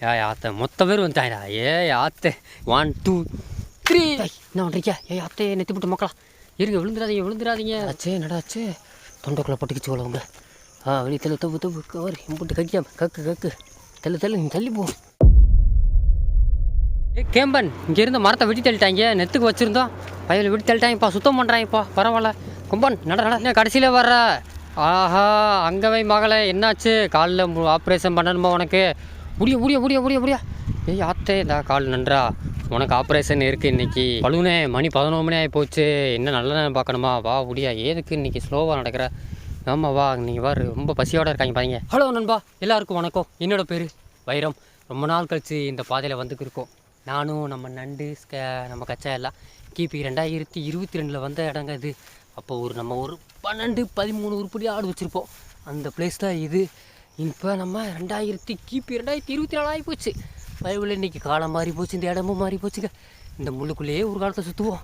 ஏ ஆத்த மொத்த பேர் வந்துட்டாங்கடா ஏ ஆத்த ஒன் டூ த்ரீ என்ன பண்ணுறீங்க ஏ ஆத்தே நெத்தி போட்டு மக்களா இருங்க விழுந்துடாதீங்க விழுந்துடாதீங்க ஆச்சே நடாச்சே தொண்டைக்குள்ளே பட்டுக்கிச்சு உள்ளவங்க ஆ வெளியே தள்ளு தப்பு தப்பு கவர் போட்டு கக்கியாம கக்கு கக்கு தள்ளு தள்ளு நீ தள்ளி போ ஏ கேம்பன் இங்கேருந்து மரத்தை வெட்டி தள்ளிட்டாங்க நெத்துக்கு வச்சுருந்தோம் வயலில் வெட்டி தள்ளிட்டாங்கப்பா சுத்தம் பண்ணுறாங்கப்பா பரவாயில்ல கும்பன் நட நட கடைசியில் வர்ற ஆஹா அங்கே வை மகளே என்னாச்சு? காலில் ஆப்ரேஷன் பண்ணணுமா உனக்கு? முடிய முடிய முடிய முடிய முடியா ஏய் ஆத்தே இந்த கால் நன்றா? உனக்கு ஆப்ரேஷன் இருக்குது இன்னைக்கு. பழுனே மணி பதினொரு மணி ஆகி போச்சு. என்ன நல்ல நேரம் பார்க்கணுமா? வா முடியா ஏதுக்கு இன்னைக்கு ஸ்லோவாக நடக்கிற? ஆமாம் வா நீங்கள் வா ரொம்ப பசியோடு இருக்காங்க பாருங்க. ஹலோ நண்பா. எல்லாருக்கும் வணக்கம். என்னோட பேர் வைரம். ரொம்ப நாள் கழிச்சு இந்த பாதையில் வந்துக்கிருக்கோம். நானும் நம்ம நண்டு ஸ்க நம்ம கச்சா எல்லாம் கிபி ரெண்டாயிரத்தி இருபத்தி ரெண்டில் வந்த இடங்க இது. அப்போ ஒரு நம்ம ஒரு பன்னெண்டு பதிமூணு உருப்படி ஆடு வச்சுருப்போம். அந்த பிளேஸ் தான் இது. இப்போ நம்ம ரெண்டாயிரத்தி கிபி ரெண்டாயிரத்தி இருபத்தி நாலு ஆகி போச்சு பைபிள் இன்னைக்கு காலம் மாறி போச்சு இந்த இடமும் மாறி போச்சுங்க. இந்த முள்ளுக்குள்ளேயே ஒரு காலத்தை சுற்றுவோம்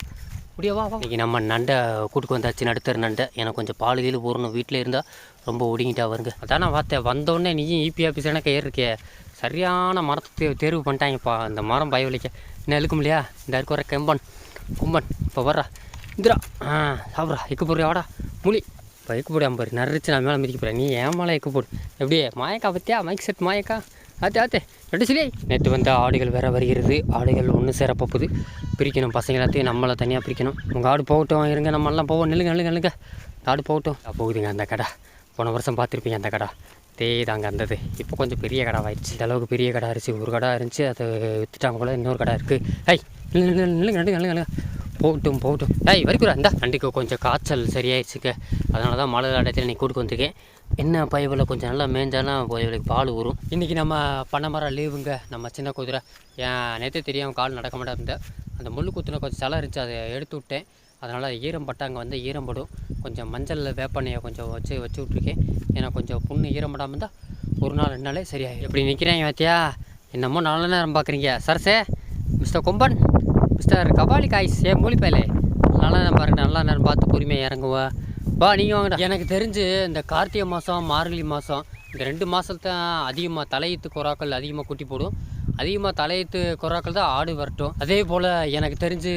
முடியவா வா. வா நம்ம நண்டை கூட்டுக்கு வந்தாச்சு நடுத்தர் நண்டை. எனக்கு கொஞ்சம் பால் கீழ் போடணும் வீட்டில் இருந்தால் ரொம்ப ஒடுங்கிட்டா வருங்க. அதான் நான் பார்த்தேன் வந்தோடனே நீயும் இபி ஆஃபீஸ் எனக்கு ஏறிருக்கே சரியான மரத்தை தே- தேர்வு பண்ணிட்டாங்கப்பா இந்த மரம் பயவலிக்க என்ன இழுக்கும் இல்லையா இந்த இருக்கிற வர கெம்பன் கும்பன் இப்போ வர்றா. இந்திரா ஆ சாப்பிட்றா. இக்கு போடுறியா வாடா. முழி. இப்போ எக்கு போடு அம்பரு நரிச்சு நான் மேலே மிதிக்க போகிறேன் நீ ஏன் மேலே எக்கு போடு. எப்படியே? மாயக்கா பத்தியா? மைக் செட் மாயக்கா? ஆத்தே ஆத்தே. ரெண்டு சொல்லி நேற்று வந்த ஆடுகள் வேற வருகிறது. ஆடுகள் ஒன்று சேர போகுது. பிரிக்கணும். பசங்க எல்லாத்தையும் நம்மளை தனியாக பிரிக்கணும். உங்கள் ஆடு போகட்டும். இருங்க நம்மளாம் போவோம். நில்லுங்க நில்லுங்க நில்லுங்க. ஆடு போகட்டும். போகுதுங்க அந்த கடை. போன வருஷம் பார்த்துருப்பீங்க அந்த கடை. தே தாங்க அந்தது இப்போ கொஞ்சம் பெரிய கடை ஆயிடுச்சு. இந்த அளவுக்கு பெரிய கடை இருந்துச்சு ஒரு கடை இருந்துச்சு. அதை விற்றுட்டாங்க கூட இன்னொரு கடை இருக்குது ஐ நில்லுங்க நில்லுங்க நில்லுங்க நில்லுங்க. போட்டும் போகட்டும் போகட்டும் டேய் வரைக்கும் இந்த. நண்டுக்கு கொஞ்சம் காய்ச்சல் சரியாயிடுச்சுக்க. அதனால தான் மழை இடத்துல நீ கூட்டு வந்திருக்கேன். என்ன பயவில் கொஞ்சம் நல்லா மேய்ஞ்சானா பயவுக்கு பால் ஊறும். இன்றைக்கி நம்ம பனைமரம் லீவுங்க. நம்ம சின்ன குதிரை. என் நேற்று தெரியாமல் கால் நடக்க மாட்டா இருந்தேன் அந்த முள்ளு குத்துன கொஞ்சம் சில இருந்துச்சு. அதை எடுத்து விட்டேன். அதனால் ஈரம் பட்டாங்க வந்து ஈரம் படும் கொஞ்சம் மஞ்சள் வேப்பெண்ணையை கொஞ்சம் வச்சு வச்சு விட்ருக்கேன் ஏன்னா கொஞ்சம் புண்ணு ஈரம் படாமல் இருந்தால் ஒரு நாள் ரெண்டு நாளே சரியாயிடும். எப்படி நிற்கிறேன் வாத்தியா என்னமோ நல்ல நேரம் பார்க்குறீங்க. சரசே mister Komban. Mister Kabali guys ஏ மூலிப்பையிலே நல்லா நேரம் பாருங்க நல்லா நேரம் பார்த்து பொறுமையாக இறங்குவா. வா நீங்கள் வாங்கடா. எனக்கு தெரிஞ்சு இந்த கார்த்திகை மாதம் மார்கழி மாதம் இந்த ரெண்டு மாதத்தான் அதிகமாக தலையீத்து கொராக்கள் அதிகமாக குட்டி போடும். அதிகமாக தலையீத்து கொராக்கள் தான் ஆடு வரட்டும். அதே போல் எனக்கு தெரிஞ்சு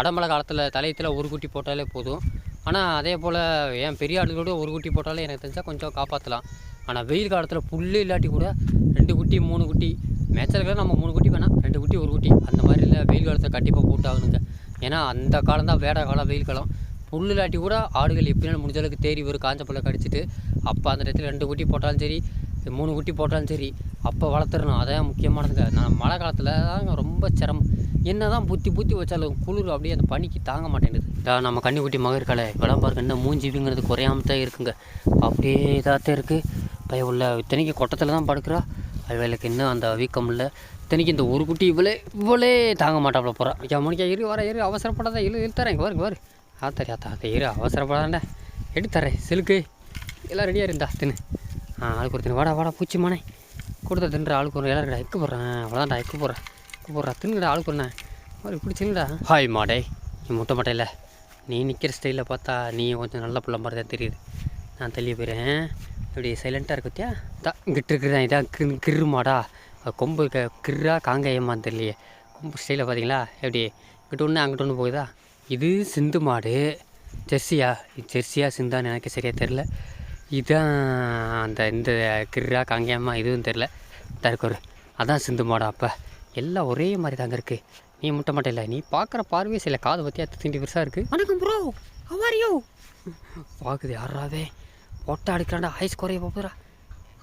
அடமலை காலத்தில் தலையத்தில் ஒரு குட்டி போட்டாலே போதும். ஆனால் அதே போல் ஏன் பெரிய ஆடுகளோட ஒரு குட்டி போட்டாலே எனக்கு தெரிஞ்சால் கொஞ்சம் காப்பாற்றலாம் ஆனால் வெயில் காலத்தில் புல்லு இல்லாட்டி கூட ரெண்டு குட்டி மூணு குட்டி மேய்ச்சலுக்கு நம்ம மூணு குட்டி வேணாம் ரெண்டு குட்டி ஒரு குட்டி. அந்த மாதிரி இல்லை வெயில் காலத்தை கண்டிப்பாக போட்டாகணுங்க. ஏன்னா அந்த காலம் தான் வேட காலம் வெயில் காலம். புல் இல்லாட்டி கூட ஆடுகள் எப்படினாலும் முடிஞ்ச அளவுக்கு தேறி வரும் காஞ்ச புல்லை கடிச்சிட்டு அப்போ அந்த இடத்துல ரெண்டு குட்டி போட்டாலும் சரி மூணு குட்டி போட்டாலும் சரி அப்போ வளர்த்துறணும் அதான் முக்கியமானதுங்க. நான் மழை காலத்தில் தாங்க ரொம்ப சிரமம். என்ன தான் புத்தி புத்தி வச்சாலும் குளிர் அப்படியே அந்த பனிக்கு தாங்க மாட்டேங்குது. இதா நம்ம கன்னிக்குட்டி மகர்கலை இப்போலாம் பாருங்க என்ன மூஞ்சிவிங்கிறது குறையாம தான் இருக்குங்க. அப்படியே இதாகத்தான் இருக்குது பய உள்ள இத்தனைக்கு கொட்டத்தில் தான் படுக்கிறா. அவளுக்கு இன்னும் அந்த வீக்கம் இல்லை. இத்தனைக்கு இந்த ஒரு குட்டி இவளே இவளே தாங்க மாட்டாப்புல போகிறான் ஐயா மணிக்கா இரு வர இரு அவசரப்படாத இழு இழுத்தரேன் இங்கே பாரு பாரு. ஆத்தரி ஆத்தா ஆத்தா இரு அவசரப்படாதாண்டா எடுத்தரேன் சிலுக்கு. எல்லாம் ரெடியாக இருந்தா தின்னு. ஆ ஆளுக்கு ஒரு தின்னு. வாடா வாடா பூச்சி மானே. கொடுத்த தின்ற ஆளுக்கு ஒரு எல்லாருடா எக்கு போடுறேன் அவ்வளோதான்டா எக்கு போடுறேன் போடுறேன் தின்னுடா ஒன்று மாதிரி இப்படி சின்னடா ஹாய் மாடே. நீ முட்டை மாட்டையில் நீ நிற்கிற ஸ்டைலில் பார்த்தா நீ கொஞ்சம் நல்ல பிள்ளை மாதிரி தான் தெரியுது. நான் தள்ளி போயிடுறேன் இப்படி சைலண்ட்டாக இருக்குத்தியா தான் இங்கிட்டு இருக்கிறதா இதான் கிரு கிரு மாடா அது கொம்பு க கிர்ரா காங்கேயமான்னு தெரியலையே. கொம்பு ஸ்டைலில் பார்த்தீங்களா எப்படி? இங்கிட்ட ஒன்று அங்கிட்ட ஒன்று போகுதா? இது சிந்து மாடு. ஜெர்சியா. ஜெர்சியா சிந்தான்னு எனக்கு சரியாக தெரில இதான் அந்த இந்த கிர்ரா காங்கேயமா இதுவும் தெரில தற்கொரு அதான் சிந்து மாடா அப்போ. எல்லாம் ஒரே மாதிரி தாங்க இருக்குது நீ முட்டை மாட்டே இல்லை. நீ பார்க்குற பார்வையே சில காது பற்றி அத்து திண்டி பெருசாக இருக்குது வணக்கம் ப்ரோ ஹவாரியோ பார்க்குது யாராவே ஒட்டை அடிக்கிறான்டா ஐஸ் குறைய போகிறா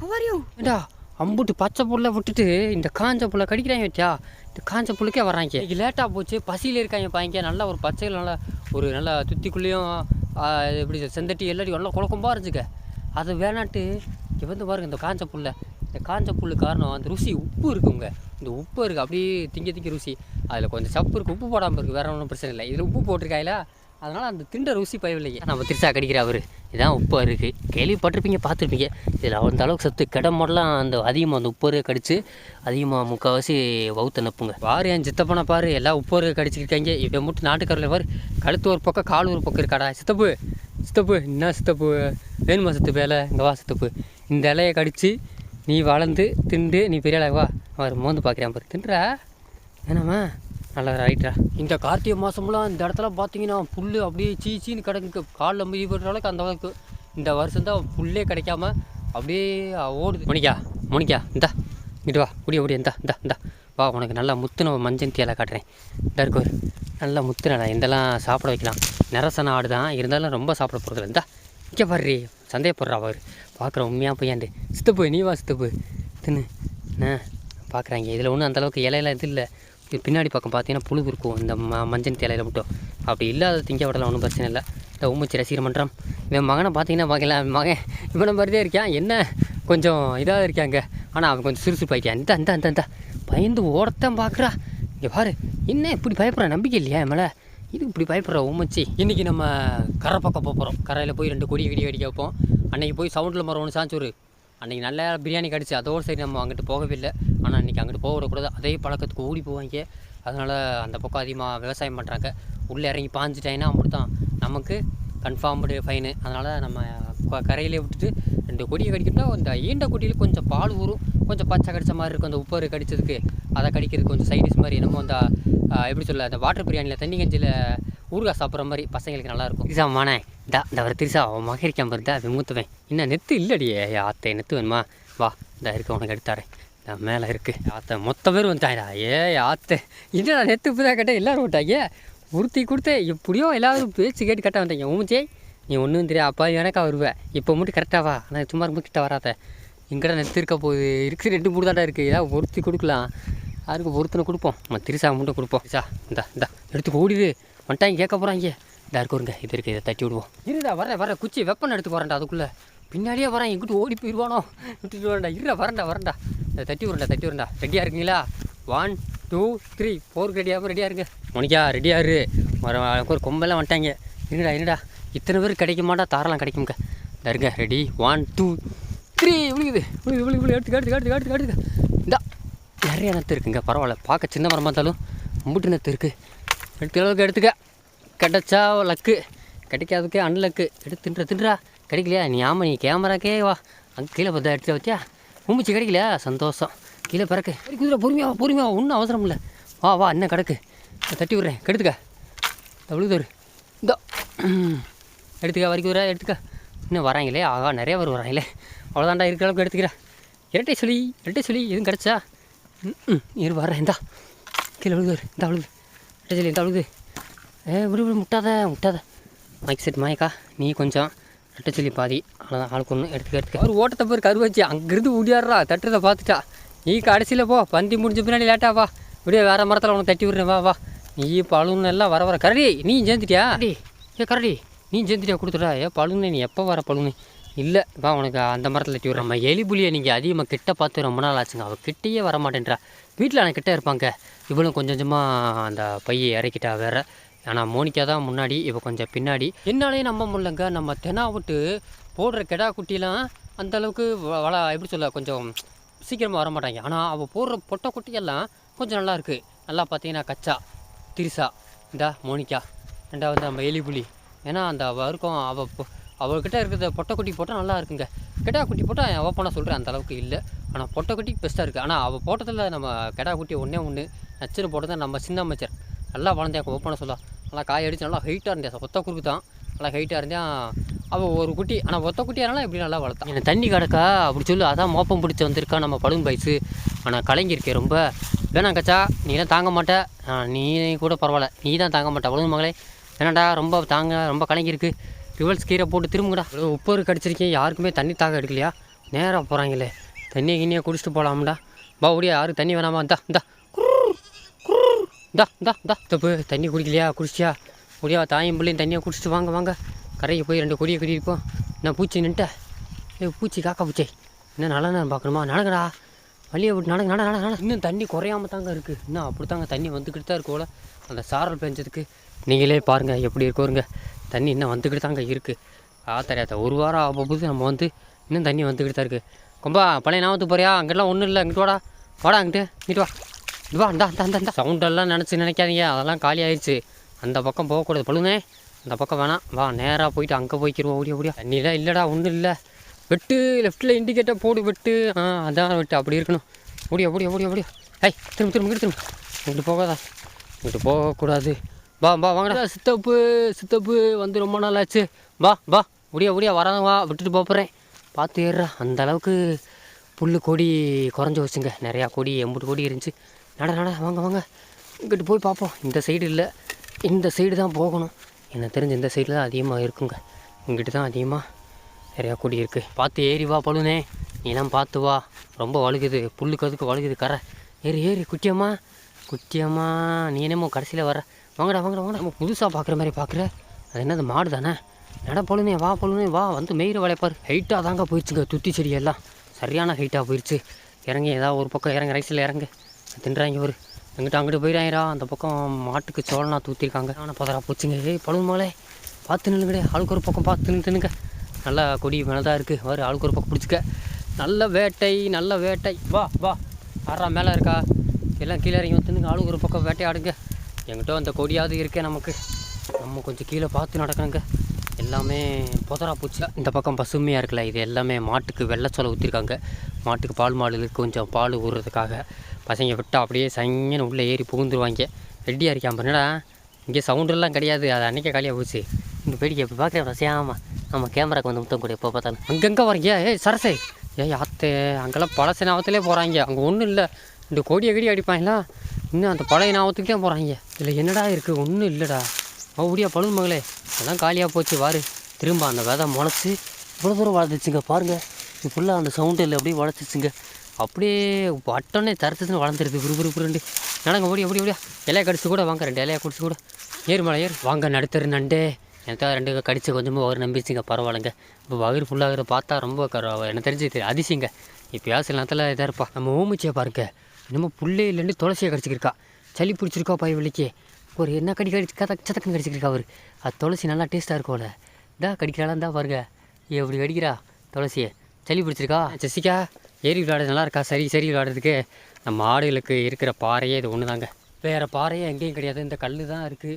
ஹவாரியோ ஏண்டா அம்புட்டு பச்சை புல்லை விட்டுட்டு இந்த காஞ்ச புல்லை கடிக்கிறாங்க வச்சா இந்த காஞ்ச புல்லுக்கே வர்றாங்க. இன்னைக்கு லேட்டாக போச்சு பசியில் இருக்காங்க பாய்ங்க. நல்லா ஒரு பச்சையில் நல்லா ஒரு நல்லா துத்திக்குள்ளேயும் எப்படி செந்தட்டி எல்லாட்டி நல்லா குழக்கம்பா இருந்துச்சுக்க அது வேணாட்டு இங்கே வந்து பாருங்க இந்த காஞ்ச புல்லை. இந்த காஞ்ச புல்லு காரணம் அந்த ருசி உப்பு இருக்குங்க. இந்த உப்பு இருக்குது அப்படியே திங்க திங்க ருசி. அதில் கொஞ்சம் சப்பு இருக்குது உப்பு போடாமல் இருக்குது வேற ஒன்றும் பிரச்சனை இல்லை. இதில் உப்பு போட்டிருக்காயில? அதனால் அந்த திண்ட ருசி பயவில்லையே. நம்ம திருச்சா கடிக்கிற அவர் இதான் உப்பு இருக்குது கேள்விப்பட்டிருப்பீங்க பார்த்துருப்பீங்க. இதில் அந்த அளவுக்கு சத்து கிடமெல்லாம் அந்த அதிகமாக அந்த உப்பு அருகே கடிச்சு அதிகமாக முக்கால்வாசி வவுத்த நப்புங்க பாரு என் சித்தப்பனை பாரு எல்லாம் உப்பு அருகே கடிச்சிருக்காங்க இப்போ மட்டும் நாட்டுக்காரில் பாரு கழுத்து ஒரு பக்கம் கால் ஒரு பக்கம் இருக்காடா. சித்தப்பு சித்தப்பு என்ன சித்தப்பு? வேணுமா சித்தப்பு இலை இங்கே வா சித்தப்பு. இந்த இலையை கடித்து நீ வளர்ந்து திண்டு நீ பெரிய ஆளாவா அவர் மோந்து பார்க்குறேன் பாரு. தின்றா? என்னம்மா நல்லா ரைட்டா இந்த கார்த்திகை மாதம்லாம் இந்த இடத்துல பார்த்தீங்கன்னா புல் அப்படியே சீச்சின்னு கிடக்கு காலில் மிதி போடுற அளவுக்கு அந்த அளவுக்கு இந்த வருஷம் தான் புல்லே கிடைக்காம அப்படியே ஓடுது. மோனிக்கா மோனிக்கா இந்தா. இங்கிட்டு வா. குடிய குடிய இந்தா இந்தா இந்தா. வா உனக்கு நல்லா முத்துன மஞ்சள் தீயலை காட்டுறேன். இந்த இருக்கு ஒரு நல்லா முத்துனடா இதெல்லாம் சாப்பிட வைக்கலாம். நிறசன ஆடு தான். இருந்தாலும் ரொம்ப சாப்பிட போகிறது இந்தா. இங்கே பாரு. சந்தேகப்படுறா அவர் பார்க்குற உண்மையாக பையாண்டு சித்தப்பு நீ வா சித்தப்பு. தின்னு. பார்க்குறாங்க இதில் ஒன்றும் அந்தளவுக்கு இலையெல்லாம் இது இல்லை. இது பின்னாடி பக்கம் பார்த்தீங்கன்னா புழு இருக்கும். இந்த ம மஞ்சள் தேலையில் மட்டும். அப்படி இல்லாத திங்க விடலாம் ஒன்றும் பிரச்சனை இல்லை. இந்த உம்மச்சி ரசிகர் மன்றம். இவன் மகனை பார்த்தீங்கன்னா பார்க்கலாம் மகன் இவனை மாதிரியே இருக்கான். என்ன? கொஞ்சம் இதாக இருக்காங்க ஆனால் அவன் கொஞ்சம் சுறுசுறுப்பாயிட்டான் இந்த அந்த அந்த பயந்து ஓடத்தான் பார்க்குறா இங்கே பாரு. என்ன இப்படி பயப்படுற? நம்பிக்கை இல்லையா மேலே? இது இப்படி பயப்படுற உம்மச்சி இன்றைக்கி நம்ம கரை பக்கம் போகிறோம் கரையில் போய் ரெண்டு கொடி கடி அடிக்க வைப்போம். அன்றைக்கி போய் சவுண்டில் மரம் ஒன்று சாஞ்சோரு அன்றைக்கி நல்லா பிரியாணி கிடச்சி அதோடு சரி நம்ம அங்கிட்டு போகவே இல்லை. ஆனால் இன்றைக்கி அங்கிட்டு போக விடக்கூடாது அதே பழக்கத்துக்கு ஓடி போவாங்க. அதனால் அந்த பக்கம் அதிகமாக விவசாயம் பண்ணுறாங்க உள்ளே இறங்கி பாஞ்சிட்டாங்கன்னா அப்படி தான் நமக்கு கன்ஃபார்ம்டு ஃபைனு அதனால் நம்ம கரையிலே விட்டுட்டு ரெண்டு கொடியை கடிக்கிட்டா இந்த ஈண்ட கொடியில் கொஞ்சம் பால் ஊறும். கொஞ்சம் பச்சை கடிச்ச மாதிரி இருக்கும். அந்த உப்பரு கடித்ததுக்கு அதை கடிக்கிறது கொஞ்சம் சைடிஸ் மாதிரி. என்னமோ அந்த எப்படி சொல்ல அந்த வாட்டர் பிரியாணியில் தண்ணி கஞ்சியில் ஊறுகாய் சாப்பிட்ற மாதிரி பசங்களுக்கு நல்லாயிருக்கும். திரிசா மானே. டா இந்த ஒரு திரிசா அவன் மகரிக்காம இருந்தா விமுத்துவேன். இன்னும் நெத்து இல்லடியே அத்தை நெத்து வேணுமா? வா இந்த இருக்க உனக்கு எடுத்தாரேன் நான் மேலே இருக்குது ஆத்த மொத்த பேர் வந்துட்டாங்கடா. ஏ ஆத்த. இன்னும் நான் நெத்து இப்போ தான் கேட்டேன்? எல்லோரும் விட்டாங்க உறுத்தி கொடுத்து எப்படியோ எல்லாரும் பேச்சு கேட்டு கரெக்டாக வந்தாங்க உமிச்சே நீ ஒன்றும் தெரியா அப்பா எனக்கா வருவேன் இப்போ மட்டும் கரெக்டாக வா. ஆனால் சும்மா ரொம்ப கிட்ட வராத. எங்கடா நெத்து இருக்க போகுது? இருக்குது ரெண்டு மூணு தாண்டா இருக்குது ஏதாவது ஒருத்தி கொடுக்கலாம். யாருக்கு ஒருத்தனை கொடுப்போம்? நம்ம திருசா மட்டும் கொடுப்போம். திரிசா இந்தா இந்தா. எடுத்து ஓடிது வந்துட்டாங்க கேட்க போகிறாங்க இதா இருக்குங்க இது இருக்குது இதை தட்டி விடுவோம். இருடா வரேன் வர குச்சி வெப்பன் எடுத்து போகிறேன்டா அதுக்குள்ளே. பின்னாடியே வரேன் எங்கிட்டு ஓடி போயிடுவானோ விட்டுட்டு வரண்டா இருடா வரண்டா வரேன்டா. தட்டி விடுறா தட்டி விடுறா ரெடியாக இருக்கீங்களா? ஒன் டூ த்ரீ ஃபோருக்கு ரெடியாக ரெடியாக இருங்க மணிக்கா ரெடியாக இரு. ஒரு கொம்பெல்லாம் வந்துட்டாங்க. இருடா இருடா. இத்தனை பேர் கிடைக்க மாட்டா தாரெல்லாம் கிடைக்குங்க இந்த இருங்க ரெடி ஒன் டூ த்ரீ விழுகுது விழுகுது விழுகு விழுகு எடுத்து எடுத்து எடுத்து எடுத்து இந்தா நிறைய நத்து இருக்குங்க. பரவாயில்ல. பார்க்க சின்ன மரமாக இருந்தாலும் மும்பிட்டு நத்து இருக்குது எடுத்து அளவுக்கு எடுத்துக்க. கிடைச்சா லக்கு கிடைக்காதுக்கு அன்லக்கு. எடுத்து தின்றா தின்றா. கிடைக்கலையா? நீ ஆமாம் நீ கேமராக்கே வா. அங்கே கீழே பார்த்தா எடுத்து வச்சியா? மூமிச்சு கிடைக்கலையா? சந்தோஷம். கீழே பிறக்கு. குதிரை பொறுமையா வா, பொறுமையா வா, ஒன்றும் அவசரம் இல்லை. வா வா என்ன கிடக்கு. தட்டி விட்றேன். கெடுத்துக்க. தவிழுதொரு இந்தோ. ம். எடுத்துக்க வரைக்கும் குதிரை எடுத்துக்க. இன்னும் வராங்களே. ஆகா நிறைய பேர் வராங்களே. அவ்வளோதாண்டா இருக்கிற அளவுக்கு எடுத்துக்கிறேன் இரட்டை சொல்லி இரட்டை சொல்லி எதுவும் கிடச்சா? ம் இரு வரேன் இந்தா. கீழே விழுது இந்த விழுது. இரட்டை சொல்லி இந்த விழுது. ஏ விடு விடு முட்டாத முட்டாத. மைக் செட் மாயக்கா நீ கொஞ்சம். ரெட்டை சொல்லி பாதி. அவ்வளோதான் ஆளுக்கு ஒன்று எடுத்துக்க எடுத்துக்க. அவர் ஓட்டத்தை பேர் கரு வச்சு. அங்கேருந்து ஓடியாடுறா. தட்டுறதை பார்த்துட்டா. நீ கடைசியில் போ. பந்தி முடிஞ்ச பின்னாடி லேட்டா வா. இப்படியே வேறு மரத்தில் உனக்கு தட்டி விடுறேன். வா வா. நீ பழுன்னு எல்லாம் வர வர. கரடி நீ சேர்ந்துட்டியா? கரடி. ஏ கரடி. நீ சேர்ந்துட்டியா? கொடுத்துடா. ஏ பழுன்னு நீ எப்போ வர பழுன்னு இல்லை வா உனக்கு அந்த மரத்தில் தட்டி விடுறேன். நம்ம எலி புலியை நீங்கள் அதிகமாக கிட்ட பார்த்து ரொம்ப நாள் ஆச்சுங்க. அவள் கிட்டேயே வர மாட்டேன்றா வீட்டில் எனக்கு கிட்ட இருப்பாங்க. இவளும் கொஞ்சம் கொஞ்சமாக அந்த பையை இறக்கிட்டா வேற. ஆனால் மோனிக்கா தான் முன்னாடி இப்போ கொஞ்சம் பின்னாடி. என்னாலே நம்ப முடியலங்க. நம்ம தெனா விட்டு போடுற கெடா குட்டிலாம் அந்தளவுக்கு வள எப்படி சொல்ல கொஞ்சம் சீக்கிரமாக வர மாட்டாங்க ஆனால் அவள் போடுற பொட்டை குட்டியெல்லாம் கொஞ்சம் நல்லா இருக்குது நல்லா பார்த்தீங்கன்னா கச்சா திரிசா. இந்தா மோனிக்கா ரெண்டாவது நம்ம எலிபுலி ஏன்னா அந்த வர்க்கம் அவள் அவர்கிட்ட இருக்கிறத பொட்டை குட்டி போட்டால் நல்லா இருக்குங்க. கெடா குட்டி போட்டால் ஓப்பனாக சொல்கிறேன் அந்த அளவுக்கு இல்லை. ஆனால் பொட்டை குட்டி பெஸ்ட்டாக இருக்குது ஆனால் அவள் போட்டதில் நம்ம கெடா குட்டி ஒன்றே ஒன்று நச்சுன்னு போட்டது நம்ம சின்ன அமைச்சர். நல்லா வளர்ந்தேன். ஓப்பனாக சொல்ல. நல்லா காய் அடித்து நல்லா ஹைட்டாக இருந்தேன். ஒத்த குறுக்கு தான். நல்லா ஹைட்டாக இருந்தேன். அவள் ஒரு குட்டி ஆனால் ஒத்த குட்டியானாலும் இப்படி நல்லா வளர்த்தான். எனக்கு தண்ணி கிடக்கா? அப்படி சொல்லி. அதான் மோப்பம் பிடிச்சி வந்திருக்கா நம்ம பலூன் பைஸு ஆனால் கலங்கியிருக்கே ரொம்ப. வேணாம் கச்சா நீலாம் தாங்க மாட்ட. நீ கூட பரவாயில்ல. நீ தான் தாங்க மாட்டேன் பலூன் மகளே வேணாண்டா ரொம்ப தாங்க ரொம்ப கலங்கியிருக்கு. ரிவல்ஸ் கீரை போட்டு திரும்புங்கடா. இவ்வளோ உப்பரு கடிச்சிருக்கேன் யாருக்குமே தண்ணி தாக எடுக்கலையா? நேராக போகிறாங்களே தண்ணியை கிண்ணியை குடிச்சிட்டு போகலாம்டா பா ஓடியா. யாரும் தண்ணி வேணாமா? இந்தா இந்தா. இந்தா இந்தா இந்தா. தப்பு தண்ணி குடிக்கலையா? குடிச்சியா முடியா தாயும் பிள்ளையும் தண்ணியை குடிச்சிட்டு வாங்க வாங்க. கரைக்கு போய் ரெண்டு கொடியை கட்டியிருப்போம் நான் பூச்சி நின்ட்டேன் ஏ பூச்சி காக்கா பூச்சி. என்ன நல்லா நான் பார்க்கணுமா நடங்கடா வழியை விட்டு நடங்க நட நட நட இன்னும் தண்ணி குறையாம தாங்க இருக்குது இன்னும் அப்படி தாங்க தண்ணி வந்துக்கிட்டு தான் இருக்கோல அந்த சாரல் பெஞ்சதுக்கு நீங்களே பாருங்கள் எப்படி இருக்கோருங்க தண்ணி இன்னும் வந்துக்கிட்டு தாங்க இருக்குது ஆத்தரையாத்த ஒரு வாரம் ஆகும்போது நம்ம வந்து இன்னும் தண்ணி வந்துக்கிட்டு தான் இருக்குது கொம்பா பழைய நாமத்துக்கு போறியா? அங்கெல்லாம் ஒன்றும் இல்லை. இங்கிட்டு வாடா. வாடா அங்கிட்டு. இங்கிட்டு வா. வா இந்தா இந்த இந்த சவுண்டெல்லாம் நினச்சி நினைக்காதீங்க. அதெல்லாம் காலி ஆயிடுச்சு அந்த பக்கம் போகக்கூடாது. பழுனே அந்த பக்கம் வேணாம். வா நேராக போயிட்டு அங்கே போய்க்கிருவோம். ஓடியா ஓடியா. தண்ணிலாம் இல்லைடா ஒன்றும் இல்லை. வெட்டு லெஃப்ட்டில் இண்டிகேட்டர் போடு வெட்டு. ஆ அதான் வெட்டு. அப்படி இருக்கணும். ஓடியா ஓடியா ஓடியா ஓடியா. ஐய் திரும்ப திரும்ப இங்கிட்டு திரும்ப. இங்கிட்டு போகாதா. இங்கிட்டு போகக்கூடாது. வா வா வாங்கடா. சித்தப்பு சித்தப்பு வந்து ரொம்ப நாள் ஆச்சு வா வா. முடியா முடியா வராத வா. விட்டுட்டு போகிறேன் பார்த்து ஏறுறா அந்த அளவுக்கு புல் கொடி குறைஞ்சி வச்சுங்க நிறையா கொடி எம்புட்டு கொடி இருந்துச்சு. நட நட வாங்க வாங்க. இங்கிட்டு போய் பார்ப்போம் இந்த சைடு இல்லை. இந்த சைடு தான் போகணும். எனக்கு தெரிஞ்ச இந்த சைடில் தான் அதிகமாக இருக்குங்க. இங்கிட்டு தான் அதிகமாக நிறையா கூடி இருக்குது பார்த்து ஏறி வா பழுனே. நீலாம் பார்த்து வா. ரொம்ப வழுகுது. புல்லுக்கு அதுக்கு வழுகுது கரை. ஏறி ஏறி குட்டியம்மா. குட்டியம்மா நீ என்னமோ கடைசியில் வர வாங்கடா வாங்கடா வாங்கடா. நம்ம புதுசாக பார்க்குற மாதிரி பார்க்குற. அது என்னது மாடு தானே? நட பழுனே வா பழுனே வா. வந்து மெயிற வளைப்பார் ஹைட்டாக தாங்க போயிடுச்சுங்க துத்தி செடியெல்லாம். சரியான ஹைட்டாக போயிடுச்சு. இறங்கி ஏதாவது ஒரு பக்கம் இறங்க ரைஸில் இறங்கு. தின்றாங்க ஒரு எங்கிட்ட அங்கிட்டு போயிடாயிரா அந்த பக்கம் மாட்டுக்கு சோளனா தூத்திருக்காங்க. ஆனால் பதறா போச்சுங்க. ஏய் பழுவு மாலே பார்த்து நில்லுங்கடே. ஆளுக்கு ஒரு பக்கம் பார்த்து நின்றுனுங்க நல்லா கொடி மேலே இருக்குது வரு ஆளுக்கு ஒரு பக்கம் பிடிச்சிக்க. நல்ல வேட்டை நல்ல வேட்டை. வா வா. ஆறா மேலே இருக்கா? எல்லாம் கீழே இறங்கி வந்துங்க ஆளுக்கு ஒரு பக்கம் வேட்டையாடுங்க. எங்கிட்ட அந்த கொடியாவது இருக்கே நமக்கு. நம்ம கொஞ்சம் கீழே பார்த்து நடக்கணுங்க. எல்லாமே புதரா பூச்சி இந்த பக்கம் பசுமையாக இருக்குல்ல. இது எல்லாமே மாட்டுக்கு வெள்ளச்சோலை ஊற்றிருக்காங்க மாட்டுக்கு பால் மாடுகளுக்கு கொஞ்சம் பால் ஊறுறதுக்காக. பசங்க விட்டால் அப்படியே சங்கன்னு உள்ளே ஏறி புகுந்துருவாங்க. ரெடியாக இருக்கான் என்னடா? இங்கே சவுண்டெல்லாம் கிடையாது. அது அன்றைக்கே காலியாக போச்சு. இந்த வேடிக்கை இப்போ பார்க்குறேன் ரசியாமா ஆமாம் கேமராக்கு வந்து முத்தம் கூட எப்போ பார்த்தாலும். அங்கங்கே வரீங்க ஏய் சரசே. ஏய் அத்தை அங்கெல்லாம் பழச நாவத்திலே போகிறாங்க அங்கே ஒன்றும் இல்லை. இந்த கோடியை கடி அடிப்பாங்களா இன்னும் அந்த பழைய நாவத்துக்கு தான் போகிறாங்க இதில் என்னடா இருக்குது ஒன்றும் இல்லைடா. அப்படியா பழுது மகளே. அதெல்லாம் காலியாக போச்சு வாரு திரும்ப அந்த விதை முளைச்சி இவ்வளோ தூரம் வளர்ந்துச்சுங்க பாருங்கள் ஃபுல்லாக அந்த சவுண்டு இல்லை அப்படியே வளர்த்துச்சுங்க அப்படியே வட்டனே தரத்துன்னு வளர்ந்துருது. குருண்டு நடங்க ஓடி ஓடி ஓடியா இலையை கடிச்சு கூட வாங்க ரெண்டு இலையை குடிச்சு கூட. ஏறு மலை ஏறு. வாங்க நடுத்தரு நண்டே. எனக்கு ரெண்டு கடிச்சு கொஞ்சமாக ஒரு நம்பிச்சுங்க பரவாயில்லைங்க. இப்போ வயிறு ஃபுல்லாகிற பார்த்தா ரொம்ப எனக்கு தெரிஞ்சு அதிசயங்க. இப்போ சில நேரத்தில் இதாக இருப்பா. நம்ம ஓமிச்சியை பாருங்க. இன்னமும் புள்ளே இல்லைன்னு துளசியை கடிச்சிக்கிருக்கா சளி பிடிச்சிருக்கா பாய் வலிக்கு. ஒரு என்ன கடி கடிச்சு கத சதக்குன்னு கடிச்சிருக்கா அவர். அது துளசி நல்லா டேஸ்ட்டாக இருக்கும்ல இந்தா கடிக்கிறாளா இருந்தா பாருங்க. எப்படி கடிக்கிறா துளசியை? சளி பிடிச்சிருக்கா? ஜெசிகா ஏரி விளையாடுறது நல்லா இருக்கா சரி சரி விளையாடுறதுக்கு நம்ம ஆடுகளுக்கு இருக்கிற பாறையே இது ஒன்று தாங்க வேறு பாறையே எங்கேயும் கிடையாது. இந்த கல் தான் இருக்குது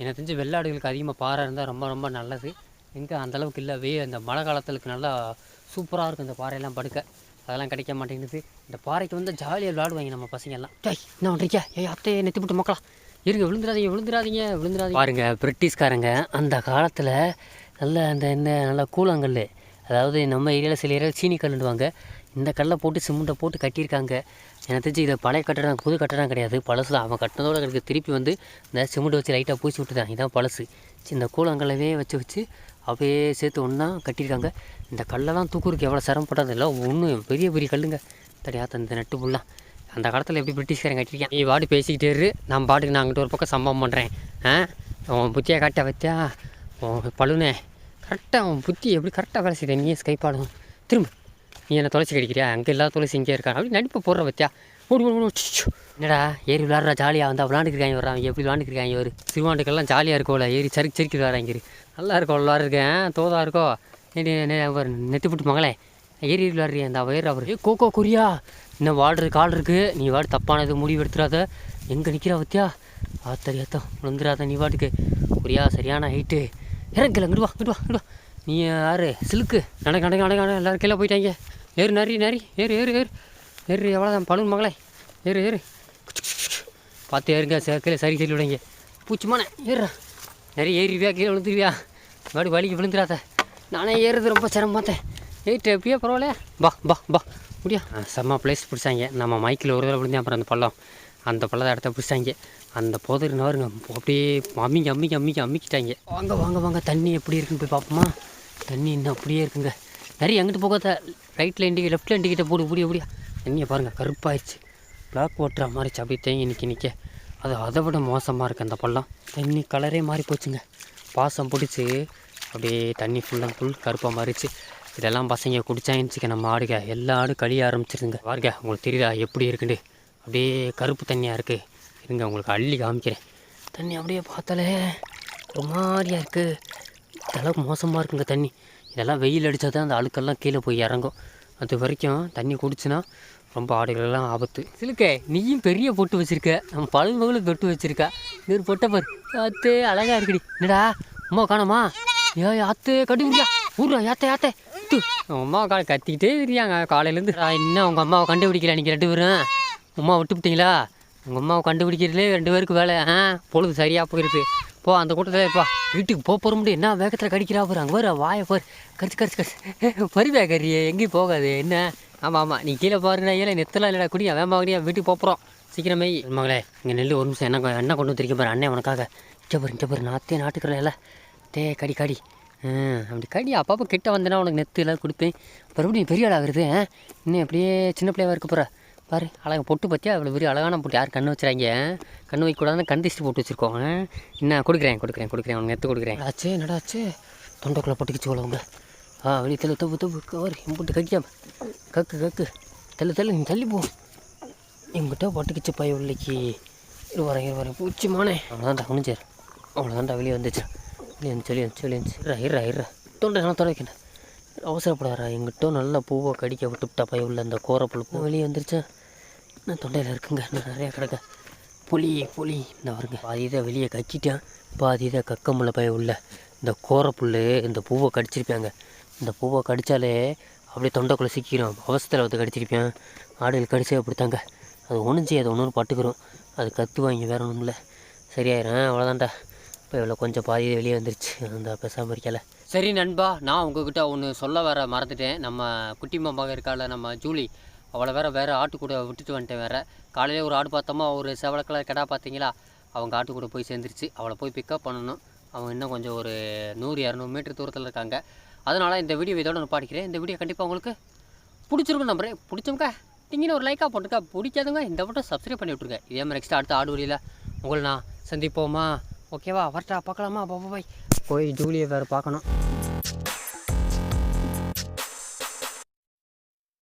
எனக்கு தெரிஞ்சு வெள்ளாடுகளுக்கு அதிகமாக பாறை இருந்தால் ரொம்ப ரொம்ப நல்லது. எங்கே அந்தளவுக்கு இல்லை. வே இந்த மழை காலத்துக்கு நல்லா சூப்பராக இருக்கும் இந்த பாறையெல்லாம் படுக்க. அதெல்லாம் கிடைக்க மாட்டேங்குது. இந்த பாறைக்கு வந்து ஜாலியாக விளாடுவாங்க நம்ம பசங்க எல்லாம் டேய் என்ன பண்ணுறீங்க ஏய் அத்தையை நெத்தி போட்டு மக்களா இருங்க விழுந்துடாதீங்க விழுந்துடாதீங்க விழுந்துடாதீங்க. பாருங்க பிரிட்டிஷ்காரங்க அந்த காலத்தில் நல்ல அந்த இந்த நல்ல கூழாங்கல் அதாவது நம்ம ஏரியாவில் சில ஏரியாவில் சீனி கல்லுண்டுவாங்க இந்த கல்லை போட்டு சிமெண்ட்டை போட்டு கட்டியிருக்காங்க. எனக்கு தெரிஞ்சு இதை பழைய கட்டடம் புது கட்டடம் கிடையாது. பழசு தான். அவன் கட்டினதோட எனக்கு திருப்பி வந்து இந்த சிமெண்ட் வச்சு லைட்டாக பூசி விட்டுதான். இதான் பழசு. இந்த கூழாங்கல்லவே வச்சு வச்சு அப்படியே சேர்த்து ஒன்றா கட்டியிருக்காங்க. இந்த கல்லெல்லாம் தூக்குறதுக்கு எவ்வளோ சிரமப்பட்டது இல்லை. ஒன்று பெரிய பெரிய கல்லுங்க. தெரியாத இந்த நட்டு புல்லாம் அந்த காலத்தில் எப்படி பிரிட்டிஷ்காரன் கட்டியிருக்கேன்? நீ வாடி பேசிக்கிட்டே இரு. நான் பாட்டுக்கு நான் அங்கிட்ட ஒரு பக்கம் சம்பவம் பண்ணுறேன் ஆ? உன் புத்தியாக காட்ட வச்சா உன் பழுனே. கரெக்டாக அவன் புத்தி எப்படி கரெக்டாக வேலை செய்கிறேன் நீயே ஸ்கைப் ஆடும் திரும்ப. நீ என்னை துளசி கடிக்கிறியா? அங்கே இல்லாத துளசி இங்கே இருக்கா அப்படி நடிப்பை போடுற வத்தியா ஓடு ஓடு ஓடு. என்னடா ஏறி விளாட்றா ஜாலியாக வந்து விளாண்டுருக்காங்க வர்றான் எப்படி விளாண்டுருக்காங்க ஒரு சிறுவாண்டுக்கெல்லாம் ஜாலியாக இருக்கோல ஏறி சறுக்கி சறுக்கி விளாட்றாங்க நல்லா இருக்கும் விளாட்ருக்கேன் தோதா இருக்கோ? நெட்டி நெத்து போட்டு மகளே. ஏறி விளாட்றியா அந்த வயிறு அவர். ஏ கோகோ கொரியா. இன்னும் வாழ்றது கால் இருக்குது நீ வாடு தப்பானது முடிவு எடுத்துடாத எங்கே நிற்கிறா வத்தியா ஆத்தரியாத்தான் விழுந்துடாத நீ வாட்டுக்கு. கொரியா சரியான ஹைட்டு இறங்கல இங்கிட்டு வா இங்கிட்டு வா இங்கிட்டு வா நீ யாரு? சிலுக்கு. நடக்க நடக்க நடக்க நடக்க. எல்லாரும் கீழே போயிட்டாங்க. ஏறு நரி நரி. ஏறு ஏறு ஏறு. ஏறு எவ்வளோதான் பழுன் மகளே. ஏறு ஏறு. பார்த்து ஏறுங்க ச- கீழே சரி சரி விடுங்க. பூச்சிமான ஏறுறா நிறைய ஏறிவியா கீழே விழுந்துருவியா மறுபடி வலிக்கு விழுந்துடாத. நானே ஏறுறது ரொம்ப சிரமம் பார்த்தேன். ஏறிட்டு எப்படியோ பரவாயில்ல பா பா பா முடியா? செம்ம பிளேஸ் பிடிச்சாங்க. நம்ம மைக்கில் ஒரு தடவை விழுந்தேன். அப்புறம் அந்த பள்ளம். அந்த பள்ளத்தை இடத்த பிடிச்சாங்க. அந்த போதர் நவருங்க அப்படியே அம்மிங்க அம்மிங்க அம்மிங்க அம்மிக்கிட்டாங்க வாங்க வாங்க வாங்க தண்ணி எப்படி இருக்குன்னு போய் பார்ப்போமா? தண்ணி இன்னும் அப்படியே இருக்குங்க. நிறைய எங்கிட்ட போகாத ரைட்டில் இண்டிகே லெஃப்ட்டில் இண்டிகிட்ட போடு இப்படி முடியா தண்ணியை பாருங்கள் கருப்பாயிடுச்சு பிளாக் ஓட்டுற மாதிரி சபி தேங்கி நிற்க நிற்க அது அதை விட மோசமாக இருக்குது அந்த பள்ளம். தண்ணி கலரே மாறி போச்சுங்க. பாசம் பிடிச்சி அப்படியே தண்ணி ஃபுல் அண்ட் ஃபுல் கருப்பாக மாறிச்சு. இதெல்லாம் பசங்க குடிச்சாங்கன்னு நம்ம ஆடுக. எல்லா ஆடும் கழிய ஆரம்பிச்சிருங்க பாருங்க உங்களுக்கு தெரியுதா எப்படி இருக்குண்டு அப்படியே கருப்பு தண்ணியாக இருக்குது இருங்க உங்களுக்கு அள்ளி காமிக்கிறேன். தண்ணி அப்படியே பார்த்தாலே ஒரு மாதிரியாக இருக்குது அளவுக்கு மோசமாக இருக்குங்க தண்ணி. இதெல்லாம் வெயில் அடித்தா தான் அந்த அழுக்கெல்லாம் கீழே போய் இறங்கும். அது வரைக்கும் தண்ணி குடிச்சுன்னா ரொம்ப ஆடுகளெல்லாம் ஆபத்து. சிலுக்கே நீயும் பெரிய பொட்டு வச்சுருக்க. நம்ம பழுமகளுக்கு பொட்டு வச்சிருக்க. நீர் பொட்டை பாரு. ஆத்து அழகா இருக்குடி. என்னடா அம்மா காணோமா? ஏ ஆத்து கட்டி முடியா ஊர்ரா யாத்தே யாத்தே சுத்து உங்கள் அம்மா கா கத்திக்கிட்டே இருக்கியாங்க. காலையிலேருந்து இன்னும் உங்கள் அம்மாவை கண்டுபிடிக்கல நீங்கள் ரெண்டு பேரும்? அம்மா விட்டுவிட்டீங்களா உங்கள் அம்மாவை கண்டுபிடிக்கிறதுலே ரெண்டு பேருக்கு வேலை. ஆ பொழுது சரியாக போயிடுது போ அந்த கூட்டத்தில் இருப்பா வீட்டுக்கு போக போகிற முடியும். என்ன வேகத்தில் கடிக்கிறா போகிற அங்கே வர வாயை போர். கடிச்சு கடிச்சு கடிச்சு பரிவே கறியே எங்கேயும் போகாது. என்ன? ஆமாம் ஆமாம் நீ கீழே பாருங்கடா ஏல நெத்தலாம் இல்லைடா. குடியா வேமா குடியா வீட்டுக்கு போக போகிறோம் சீக்கிரமே. மகளே இங்கே நெல் ஒரு நிமிஷம் என்ன என்ன கொண்டு வந்திருக்கேன் பாரு. அண்ணன் உனக்காக. இங்கே பாரு நாத்தே நாட்டுக்கிறேன் தே கடி கடி. அப்படி கடி. அப்பப்போ கிட்ட வந்தேன்னா உனக்கு நெத்து எல்லாம் கொடுப்பேன். மறுபடியும் பெரிய ஆளாகிறது இன்னும் அப்படியே சின்ன பிள்ளையாக இருக்க போகிற பாரு அழகு பொட்டு பற்றியா அவ்வளோ பெரிய அழகான பொட்டு. யார் கண்ணு வச்சுறாங்க? கண்ணு வைக்கக்கூடாதுன்னு கண் திஷ்டி போட்டு வச்சுருக்கோம். என்ன கொடுக்குறேன் கொடுக்குறேன் கொடுக்குறேன் உனக்கு நெத்து கொடுக்குறேன். ஆச்சு? நடாச்சு தொண்டைக்குள்ளே போட்டுக்கிச்சு உலகங்க ஆ வெளியே தள்ளு தப்பு தப்பு கவர் போட்டு கடிக்காம கக்கு கக்கு. தள்ளு தள்ளு நீ தள்ளி போ. எங்கிட்ட பட்டுக்குச்சு பய உள்ளைக்கு. இருவாரன் இருவாரன் பூச்சிமானே அவ்வளோதான்டா முடிஞ்சார் அவ்வளோதான்டா வெளியே வந்துச்சு. வெளியே வந்துச்சு வெளியே வந்துச்சு வெளியே வந்துச்சு. இரா இரா இரா. தொண்டை நான் தொட வைக்கணும். அவசரப்படாரா எங்கிட்ட நல்லா பூவை கடிக்க விட்டுவிட்டா பய உள்ள அந்த கோரப்புழு பூ வெளியே வந்துருச்சா? நான் தொண்டையில் இருக்குங்க. இன்னும் நிறையா கிடக்க. புளி புளி இந்த வருங்க பாதி இதை வெளியே கச்சிட்டேன் பாதி இதை கக்க பய உள்ள. இந்த கோரப்புல் இந்த பூவை கடிச்சிருப்பாங்க. இந்த பூவை கடித்தாலே அப்படியே தொண்டைக்குள்ளே சிக்கிடும் அவசரத்தில் வந்து கடிச்சிருப்பேன். ஆடுகள் கடிச்சே அப்படித்தாங்க. அது ஒன்றும் செய்யாது ஒன்று பட்டுக்கிறோம் அது கத்துவாங்க வேற ஒன்றும் இல்லை சரியாயிரும். அவ்வளோதான்டா இப்போ இவ்வளோ கொஞ்சம் பாதி வெளியே வந்துருச்சு. அந்த பெசாமல் இருக்கல சரி நண்பா நான் உங்ககிட்ட ஒன்று சொல்ல வர மறந்துட்டேன். நம்ம குட்டி மாமாக இருக்கால நம்ம ஜூலி. அவளை வேற வேறு ஆட்டு கூட விட்டுட்டு வந்துட்டேன் வேற. காலையிலே ஒரு ஆடு பார்த்தோமா ஒரு செவல கலர் கிடா பார்த்தீங்களா? அவங்க ஆட்டு கூட போய் சேர்ந்துருச்சு. அவளை போய் பிக்கப் பண்ணணும். அவங்க இன்னும் கொஞ்சம் ஒரு நூறு இரநூறு மீட்டர் தூரத்தில் இருக்காங்க. அதனால் இந்த வீடியோ இதோட நான் பாடிக்கிறேன். இந்த வீடியோ கண்டிப்பாக உங்களுக்கு பிடிச்சிருக்கும் நம்புறேன். பிடிச்சவங்க நீங்களும் ஒரு லைக்காக போட்டுருக்கா பிடிக்காதவங்க இந்த மட்டும் சப்ஸ்கிரைப் பண்ணி விட்ருங்க இதே மாதிரி நெக்ஸ்ட் அடுத்த ஆடு வழியில் உங்களை நான் சந்திப்போமா? ஓகேவா வரட்டா பார்க்கலாமா? பாய் போய் ஜூலியை வேறு பார்க்கணும்.